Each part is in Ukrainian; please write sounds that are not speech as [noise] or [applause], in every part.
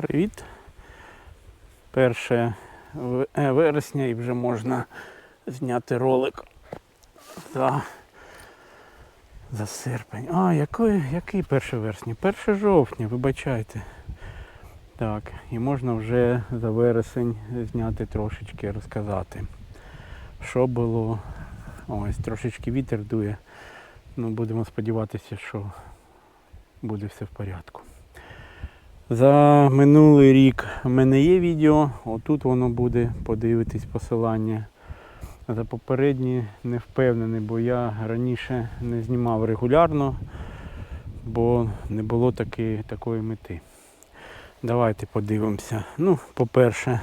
Привіт. 1 е, вересня і вже можна зняти ролик за, за серпень. А, який, який 1 вересня? 1 жовтня, вибачайте. Так, і можна вже за вересень зняти трошечки, розказати, що було. Ось трошечки вітер дує. Ну, будемо сподіватися, що буде все в порядку. За минулий рік в мене є відео, отут воно буде, подивитись посилання. За попередні не впевнений, бо я раніше не знімав регулярно, бо не було таки, такої мети. Давайте подивимося. Ну, по-перше,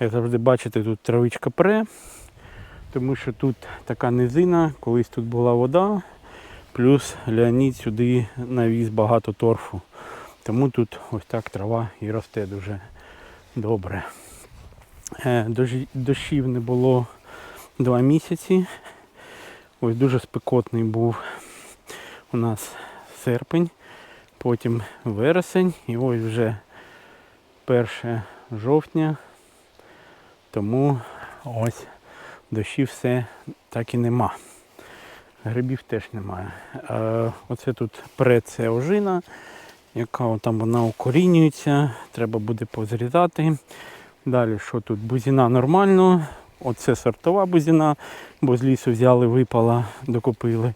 як завжди бачите, тут травичка пре, тому що тут така низина, колись тут була вода, плюс Леонід сюди навіз багато торфу. Тому тут ось так трава і росте дуже добре. Е, Дощів не було два місяці. Ось дуже спекотний був у нас серпень, потім вересень і ось вже 1 жовтня. Тому ось дощів все так і нема. Грибів теж немає. Е, оце тут пре ожина яка там вона укорінюється, треба буде позрізати. Далі, що тут? Бузіна нормально. Оце сортова бузіна, бо з лісу взяли, випала, докупили.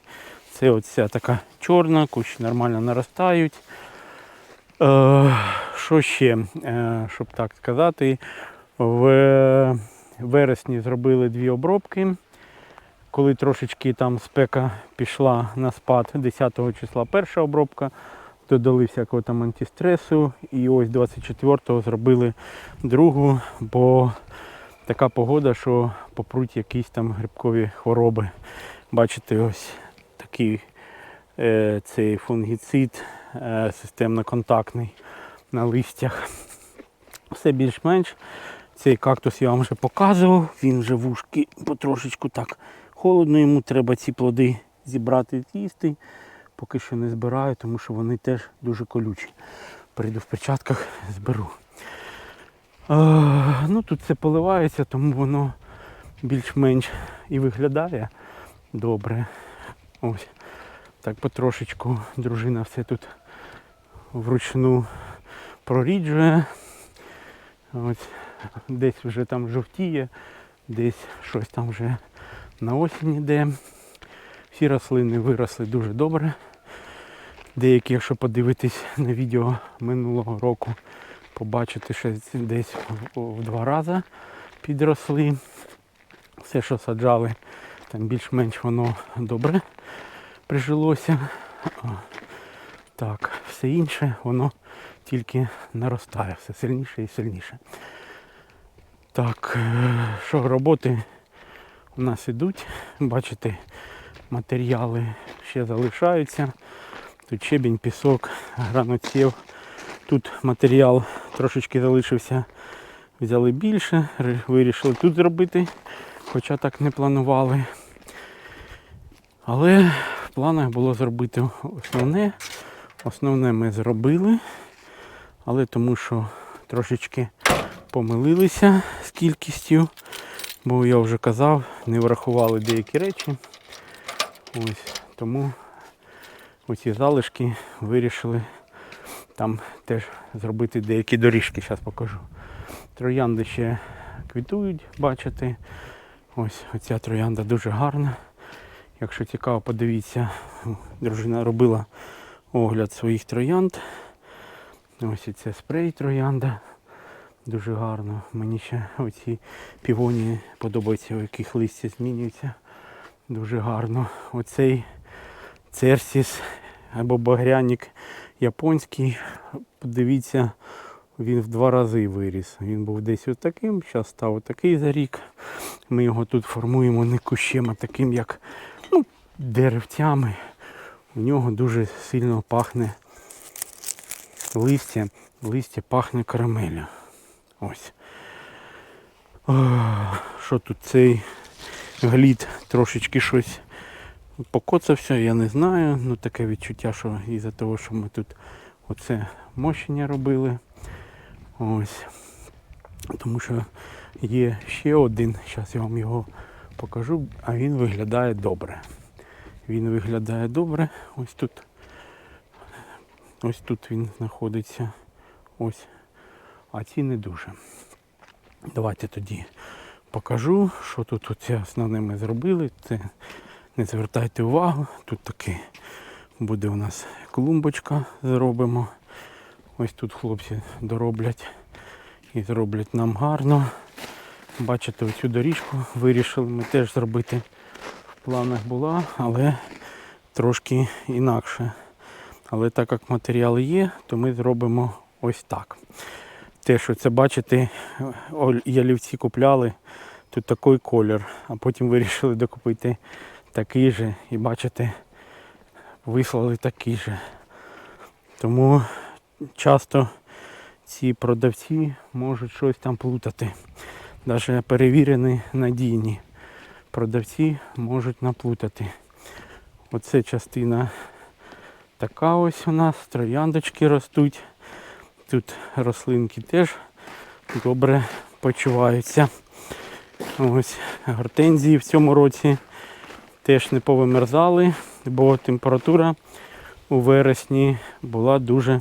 Це оця така чорна, кущі нормально наростають. Е, що ще, е, щоб так сказати, в вересні зробили дві обробки. Коли трошечки там спека пішла на спад 10 числа перша обробка, додали всякого там антистресу. І ось 24-го зробили другу, бо така погода, що попруть якісь там грибкові хвороби. Бачите, ось такий е, цей фунгіцид е, системно-контактний на листях. Все більш-менш. Цей кактус я вам вже показував, він вже вушки потрошечку так холодно, йому треба ці плоди зібрати і з'їсти поки що не збираю, тому що вони теж дуже колючі. Прийду в перчатках, [laughs] зберу. А, ну Тут все поливається, тому воно більш-менш і виглядає добре. Ось так потрошечку дружина все тут вручну проріджує. Ось десь вже там жовтіє, десь щось там вже на осінь іде. Всі рослини виросли дуже добре. Деякі, якщо подивитись на відео минулого року, побачите, що десь в, в два рази підросли. Все, що саджали, там більш-менш воно добре прижилося. Так, все інше, воно тільки наростає, все сильніше і сильніше. Так, е, що роботи у нас ідуть, бачите, матеріали ще залишаються. Тут щебінь, пісок, граноців. Тут матеріал трошечки залишився. Взяли більше, вирішили тут зробити, хоча так не планували. Але в планах було зробити основне. Основне ми зробили, але тому що трошечки помилилися з кількістю, бо я вже казав, не врахували деякі речі. Ось тому оці залишки вирішили там теж зробити деякі доріжки, зараз покажу. Троянди ще квітують, бачите. Ось оця троянда дуже гарна. Якщо цікаво, подивіться, дружина робила огляд своїх троянд. Ось і це спрей троянда. Дуже гарно. Мені ще оці півоні подобаються, у яких листя змінюються. Дуже гарно. Оцей церсіс або багряник японський. Подивіться, він в два рази виріс. Він був десь ось таким, зараз став такий за рік. Ми його тут формуємо не кущем, а таким, як ну, деревцями. У нього дуже сильно пахне листя. Листя пахне карамелю. Ось. Що тут цей глід трошечки щось покоцався, я не знаю. Ну таке відчуття, що із-за того, що ми тут оце мощення робили. Ось. Тому що є ще один, зараз я вам його покажу, а він виглядає добре. Він виглядає добре. Ось тут. Ось тут він знаходиться. Ось. А ці не дуже. Давайте тоді покажу, що тут оце основне ми зробили. Це не звертайте увагу. Тут таки буде у нас клумбочка зробимо. Ось тут хлопці дороблять і зроблять нам гарно. Бачите, оцю доріжку вирішили ми теж зробити. В планах була, але трошки інакше. Але так як матеріали є, то ми зробимо ось так. Те, що це бачите, ялівці купляли, тут такий колір, а потім вирішили докупити такий же. І бачите, вислали такий же. Тому часто ці продавці можуть щось там плутати. Навіть перевірені надійні продавці можуть наплутати. Оце частина така ось у нас, трояндочки ростуть. Тут рослинки теж добре почуваються. Ось гортензії в цьому році теж не повимерзали, бо температура у вересні була дуже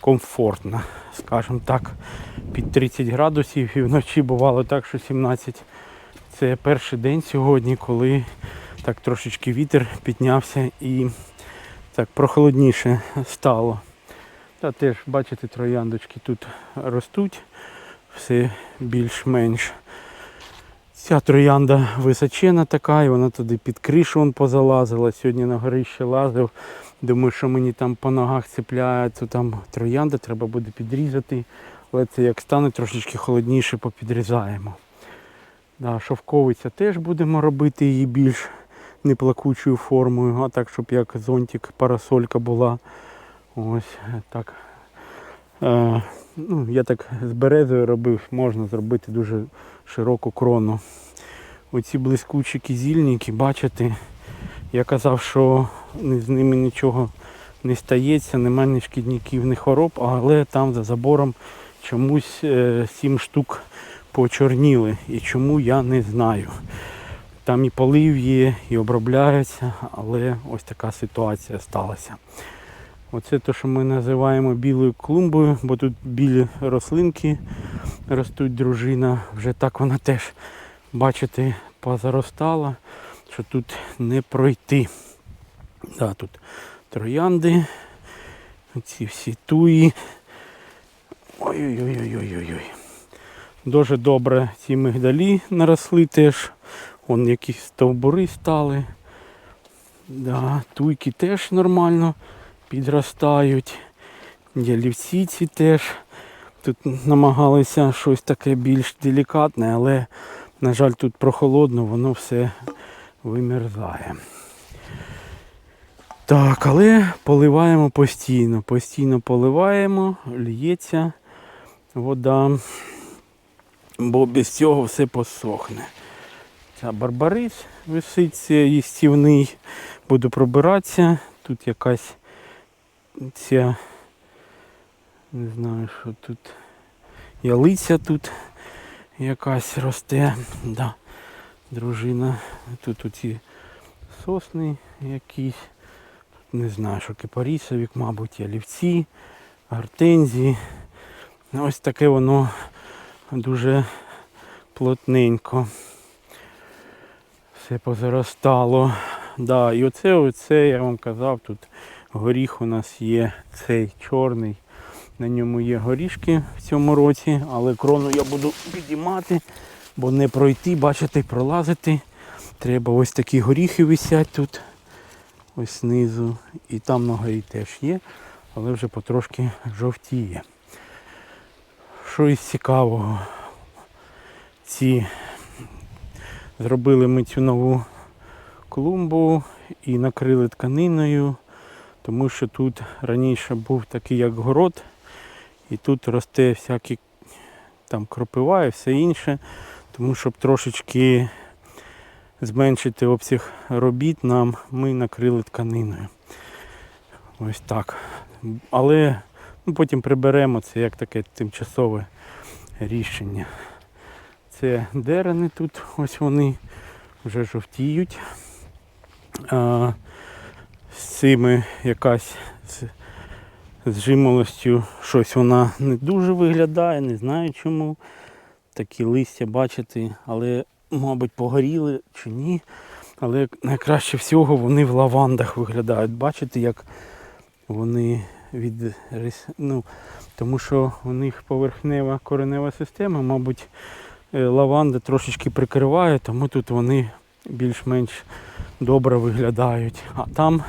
комфортна, скажімо так, під 30 градусів і вночі бувало так, що 17. Це перший день сьогодні, коли так трошечки вітер піднявся і так прохолодніше стало. Та теж, бачите, трояндочки тут ростуть, все більш-менш. Ця троянда височена така, і вона туди під кришу вон позалазила. Сьогодні на горище лазив. Думаю, що мені там по ногах цепляє, то там троянда треба буде підрізати. Але це як стане трошечки холодніше, попідрізаємо. Да, шовковиця теж будемо робити її більш неплакучою формою, а так, щоб як зонтик, парасолька була. Ось так. Е, ну, я так з березою робив, можна зробити дуже широку крону. Оці блискучі кізільники, бачите, я казав, що з ними нічого не стається, немає ні шкідників, ні хвороб, але там за забором чомусь е, сім штук почорніли. І чому я не знаю. Там і полив є, і обробляються, але ось така ситуація сталася. Оце те, що ми називаємо білою клумбою, бо тут білі рослинки ростуть дружина. Вже так вона теж, бачите, позаростала, що тут не пройти. Да, тут троянди, ці всі туї. Ой-ой-ой-ой-ой-ой. Дуже добре ці мигдалі наросли теж. Вон якісь стовбури стали. Да, туйки теж нормально підростають. Ялівці ці теж. Тут намагалися щось таке більш делікатне, але, на жаль, тут прохолодно, воно все вимерзає. Так, але поливаємо постійно. Постійно поливаємо, лється вода, бо без цього все посохне. Ця барбарис висить, це їстівний. Буду пробиратися. Тут якась ця, не знаю, що тут. Ялиця тут якась росте. Да. Дружина. Тут оці сосни якісь. Тут не знаю, що кипарісовік, мабуть, ялівці, гортензії. Ось таке воно дуже плотненько. Все позаростало. Да, і оце, оце я вам казав, тут горіх у нас є цей чорний. На ньому є горішки в цьому році, але крону я буду підіймати, бо не пройти, бачите, пролазити. Треба ось такі горіхи висять тут, ось знизу. І там на горі теж є, але вже потрошки жовтіє. Що із цікавого? Ці зробили ми цю нову клумбу і накрили тканиною, тому що тут раніше був такий як город, і тут росте всякі там кропива і все інше, тому щоб трошечки зменшити обсяг робіт нам, ми накрили тканиною. Ось так. Але Ну, потім приберемо це як таке тимчасове рішення. Це дерени тут, ось вони вже жовтіють. З цими якась з, з жимолостю щось вона не дуже виглядає, не знаю чому. Такі листя бачите, але, мабуть, погоріли чи ні. Але найкраще всього вони в лавандах виглядають. Бачите, як вони від ну, тому що у них поверхнева коренева система, мабуть, е, лаванда трошечки прикриває, тому тут вони більш-менш добре виглядають. А там,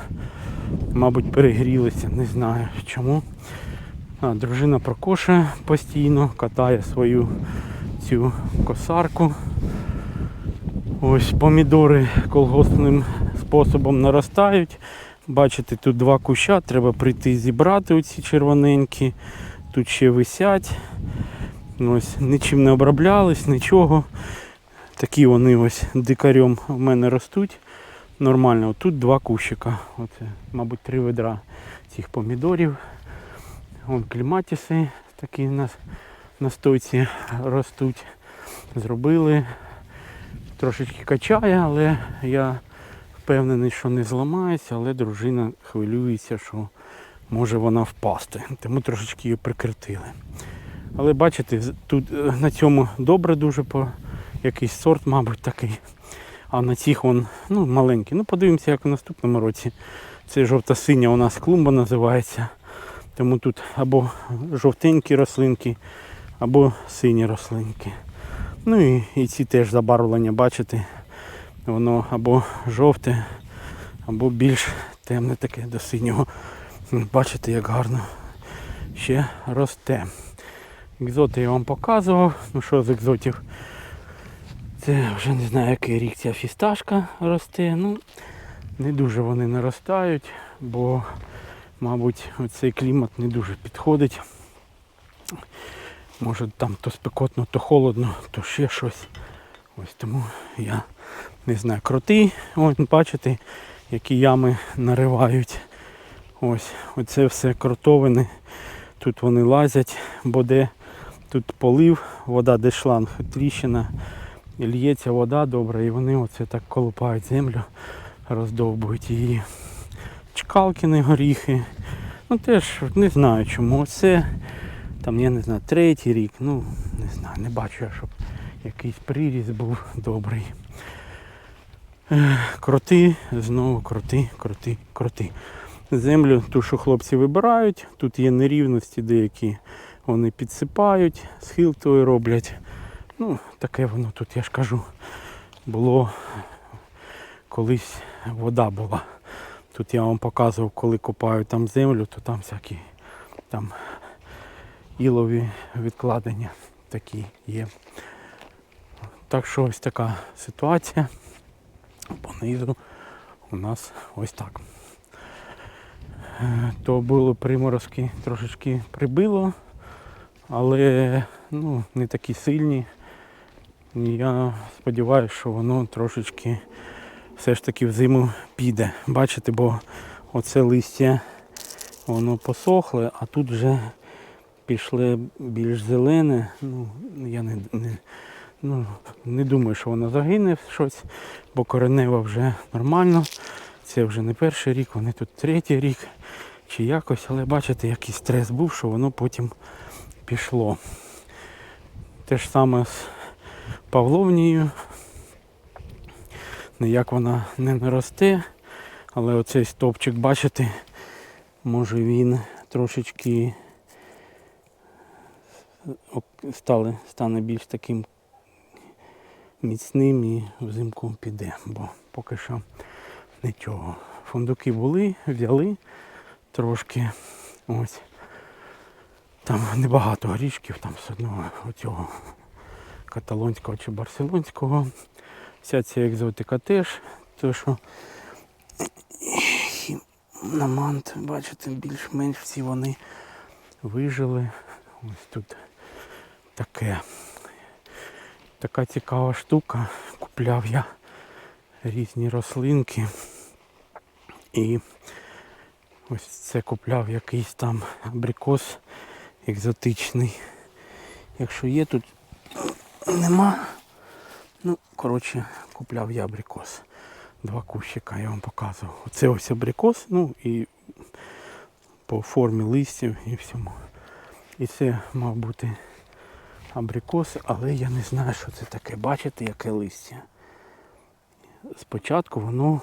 мабуть, перегрілися, не знаю чому. А, дружина прокошує постійно, катає свою цю косарку. Ось помідори колгоспним способом наростають. Бачите, тут два куща, треба прийти зібрати оці червоненькі. Тут ще висять. Ось, нічим не оброблялись, нічого. Такі вони ось дикарем в мене ростуть. Нормально. Тут два кущика. Оце, мабуть, три ведра цих помідорів. Вон кліматіси такі у на стойці ростуть. Зробили. Трошечки качає, але я впевнений, що не зламається, але дружина хвилюється, що може вона впасти. Тому трошечки її прикритили. Але бачите, тут е, на цьому добре дуже по якийсь сорт, мабуть, такий. А на цих вон ну, маленький. Ну, подивимося, як у наступному році. Це жовта-синя у нас клумба називається. Тому тут або жовтенькі рослинки, або сині рослинки. Ну і, і ці теж забарвлення, бачите, воно або жовте, або більш темне таке до синього. Бачите, як гарно ще росте. Екзоти я вам показував. Ну що з екзотів? Це вже не знаю який рік ця фісташка росте. Ну, не дуже вони наростають, бо, мабуть, цей клімат не дуже підходить. Може там то спекотно, то холодно, то ще щось. Ось тому я не знаю. Кроти, ось бачите, які ями наривають. Ось, оце все кротовини. Тут вони лазять, бо де тут полив, вода, де шланг, тріщина, і лється вода добре, і вони оце так колупають землю, роздовбують її. Чкалкіни горіхи. Ну теж не знаю чому. Оце там, я не знаю, третій рік, ну не знаю, не бачу я, щоб якийсь приріст був добрий. Ех, Кроти, знову кроти, кроти, кроти. Землю, ту, що хлопці вибирають, тут є нерівності деякі, вони підсипають, схил той роблять. Ну, таке воно тут, я ж кажу, було колись вода була. Тут я вам показував, коли копають там землю, то там всякі там ілові відкладення такі є. Так що ось така ситуація. Понизу у нас ось так. Е, То було приморозки трошечки прибило, але ну, не такі сильні. Я сподіваюся, що воно трошечки все ж таки в зиму піде. Бачите, бо оце листя воно посохле, а тут вже пішле більш зелене. Ну, я не, не, ну, не думаю, що воно загине щось, бо коренева вже нормально. Це вже не перший рік, вони тут третій рік чи якось, але бачите, який стрес був, що воно потім пішло. Те ж саме з Павловнією. Ніяк вона не наросте, але оцей стовпчик, бачите, може він трошечки стали, стане більш таким міцним і взимку піде, бо поки що нічого. Фундуки були, взяли трошки. Ось. Там небагато горішків, там все одно оцього каталонського чи барселонського. Вся ця екзотика теж. То що намант, бачите, більш-менш всі вони вижили. Ось тут таке. Така цікава штука. Купляв я різні рослинки. І Ось це купляв якийсь там абрикос екзотичний. Якщо є тут нема. Ну, коротше, купляв я абрикос. Два кущика я вам показував. Оце ось абрикос, ну і по формі листів і всьому. І це мав бути абрикос, але я не знаю, що це таке. Бачите, яке листя? Спочатку воно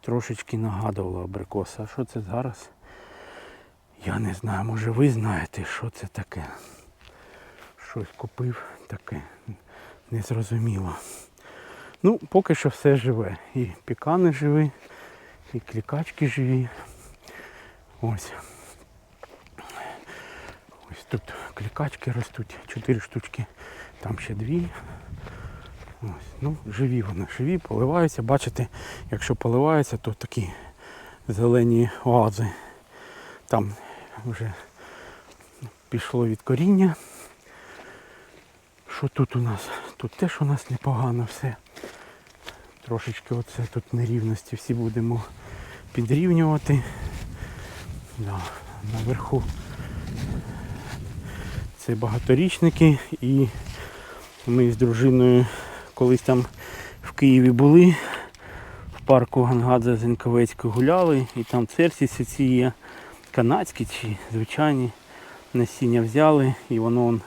трошечки нагадувало абрикос. А що це зараз? Я не знаю, може ви знаєте, що це таке. Щось купив таке. Незрозуміло. Ну, поки що все живе. І пікани живі, і клікачки живі. Ось. Ось тут клікачки ростуть, чотири штучки, там ще дві. Ось, ну, живі вони, живі, поливаються. Бачите, якщо поливаються, то такі зелені оази. Там вже пішло від коріння. Що тут у нас? Тут теж у нас непогано все. Трошечки оце тут нерівності всі будемо підрівнювати. Да, наверху це багаторічники і ми з дружиною колись там в Києві були, в парку Гангадзе Зенковецької гуляли, і там церсіси ці є канадські чи звичайні насіння взяли і воно он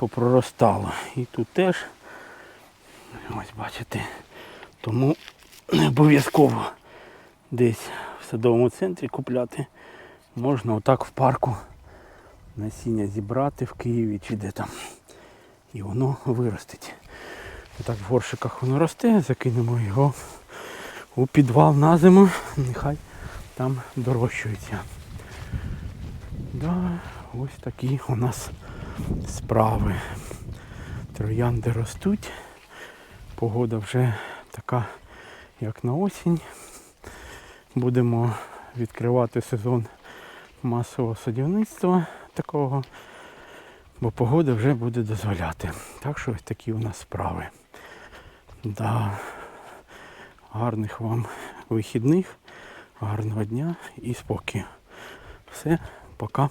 попроростало. І тут теж, ось бачите, тому не обов'язково десь в садовому центрі купляти. Можна отак в парку насіння зібрати в Києві чи де там. І воно виростить. Отак в горшиках воно росте, закинемо його у підвал на зиму, нехай там дорощується. Да, ось такі у нас справи. Троянди ростуть. Погода вже така, як на осінь. Будемо відкривати сезон масового садівництва такого, бо погода вже буде дозволяти. Так що ось такі у нас справи. Да. Гарних вам вихідних, гарного дня і спокою. Все, пока.